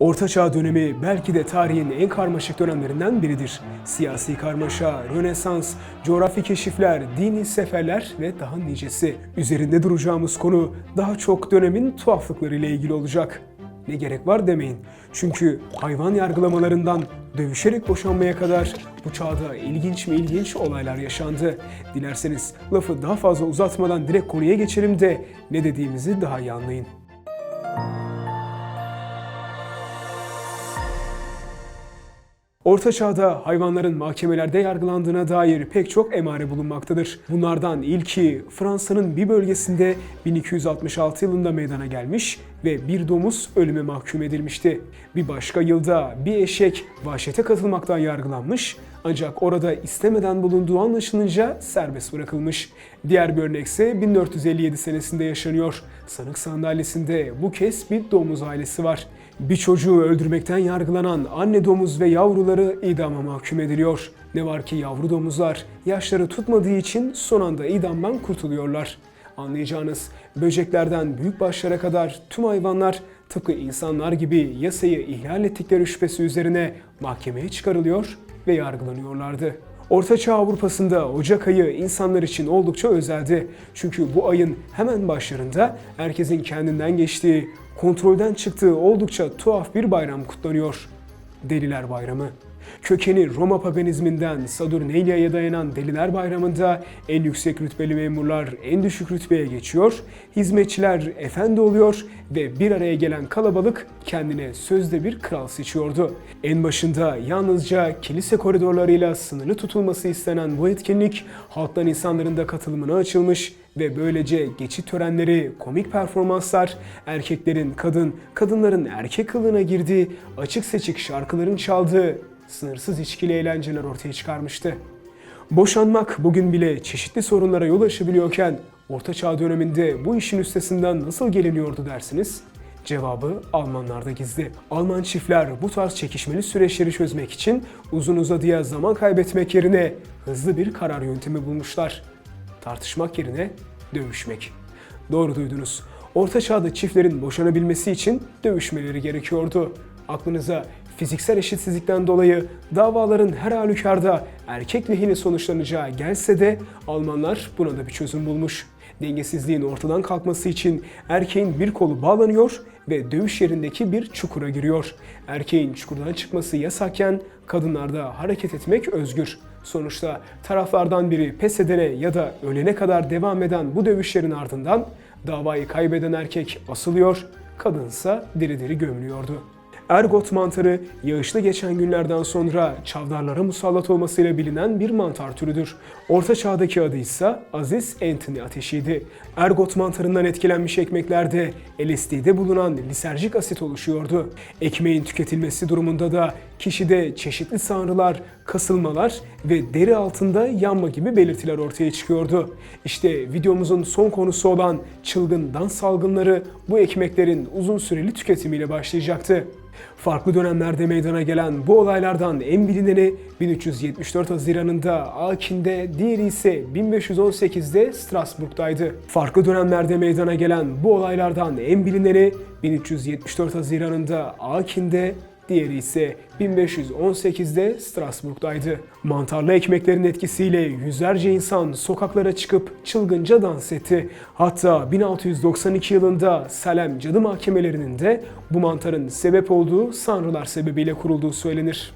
Orta Çağ dönemi belki de tarihin en karmaşık dönemlerinden biridir. Siyasi karmaşa, Rönesans, coğrafi keşifler, dini seferler ve daha nicesi. Üzerinde duracağımız konu daha çok dönemin tuhaflıkları ile ilgili olacak. Ne gerek var demeyin. Çünkü hayvan yargılamalarından dövüşerek boşanmaya kadar bu çağda ilginç mi ilginç olaylar yaşandı. Dilerseniz lafı daha fazla uzatmadan direkt konuya geçelim de ne dediğimizi daha iyi anlayın. Orta Çağ'da hayvanların mahkemelerde yargılandığına dair pek çok emare bulunmaktadır. Bunlardan ilki Fransa'nın bir bölgesinde 1266 yılında meydana gelmiş ve bir domuz ölüme mahkum edilmişti. Bir başka yılda bir eşek vahşete katılmaktan yargılanmış ancak orada istemeden bulunduğu anlaşılınca serbest bırakılmış. Diğer bir örnekse 1457 senesinde yaşanıyor. Sanık sandalyesinde bu kez bir domuz ailesi var. Bir çocuğu öldürmekten yargılanan anne domuz ve yavruları idama mahkum ediliyor. Ne var ki yavru domuzlar yaşları tutmadığı için son anda idamdan kurtuluyorlar. Anlayacağınız böceklerden büyük başlara kadar tüm hayvanlar tıpkı insanlar gibi yasayı ihlal ettikleri şüphesi üzerine mahkemeye çıkarılıyor ve yargılanıyorlardı. Ortaçağ Avrupa'sında Ocak ayı insanlar için oldukça özeldi. Çünkü bu ayın hemen başlarında herkesin kendinden geçtiği, kontrolden çıktığı oldukça tuhaf bir bayram kutlanıyor. Deliler Bayramı. Kökeni Roma paganizminden Saturnalia'ya dayanan Deliler Bayramı'nda en yüksek rütbeli memurlar en düşük rütbeye geçiyor, hizmetçiler efendi oluyor ve bir araya gelen kalabalık kendine sözde bir kral seçiyordu. En başında yalnızca kilise koridorlarıyla sınırlı tutulması istenen bu etkinlik halktan insanların da katılımına açılmış ve böylece geçit törenleri, komik performanslar, erkeklerin kadın, kadınların erkek kılığına girdiği, açık seçik şarkıların çaldığı sınırsız içkili eğlenceler ortaya çıkarmıştı. Boşanmak bugün bile çeşitli sorunlara yol açabiliyorken Orta Çağ döneminde bu işin üstesinden nasıl geliniyordu dersiniz? Cevabı Almanlarda gizli. Alman çiftler bu tarz çekişmeli süreçleri çözmek için uzun uzadıya zaman kaybetmek yerine hızlı bir karar yöntemi bulmuşlar. Tartışmak yerine dövüşmek. Doğru duydunuz. Orta Çağ'da çiftlerin boşanabilmesi için dövüşmeleri gerekiyordu. Aklınıza fiziksel eşitsizlikten dolayı davaların her halükarda erkek lehine sonuçlanacağı gelse de Almanlar buna da bir çözüm bulmuş. Dengesizliğin ortadan kalkması için erkeğin bir kolu bağlanıyor ve dövüş yerindeki bir çukura giriyor. Erkeğin çukurdan çıkması yasakken kadınlarda hareket etmek özgür. Sonuçta taraflardan biri pes edene ya da ölene kadar devam eden bu dövüşlerin ardından davayı kaybeden erkek asılıyor, kadınsa diri diri gömülüyordu. Ergot mantarı yağışlı geçen günlerden sonra çavdarlara musallat olmasıyla bilinen bir mantar türüdür. Orta çağdaki adı ise Aziz Anthony ateşiydi. Ergot mantarından etkilenmiş ekmeklerde LSD'de bulunan liserjik asit oluşuyordu. Ekmeğin tüketilmesi durumunda da kişide çeşitli sanrılar, kasılmalar ve deri altında yanma gibi belirtiler ortaya çıkıyordu. İşte videomuzun son konusu olan çılgın dans salgınları bu ekmeklerin uzun süreli tüketimiyle başlayacaktı. Farklı dönemlerde meydana gelen bu olaylardan en bilineni 1374 Haziran'ında Akin'de, diğeri ise 1518'de Strasbourg'daydı. Farklı dönemlerde meydana gelen bu olaylardan en bilineni 1374 Haziran'ında Akin'de, diğeri ise 1518'de Strasbourg'daydı. Mantarlı ekmeklerin etkisiyle yüzlerce insan sokaklara çıkıp çılgınca dans etti. Hatta 1692 yılında Salem cadı mahkemelerinin de bu mantarın sebep olduğu sanrılar sebebiyle kurulduğu söylenir.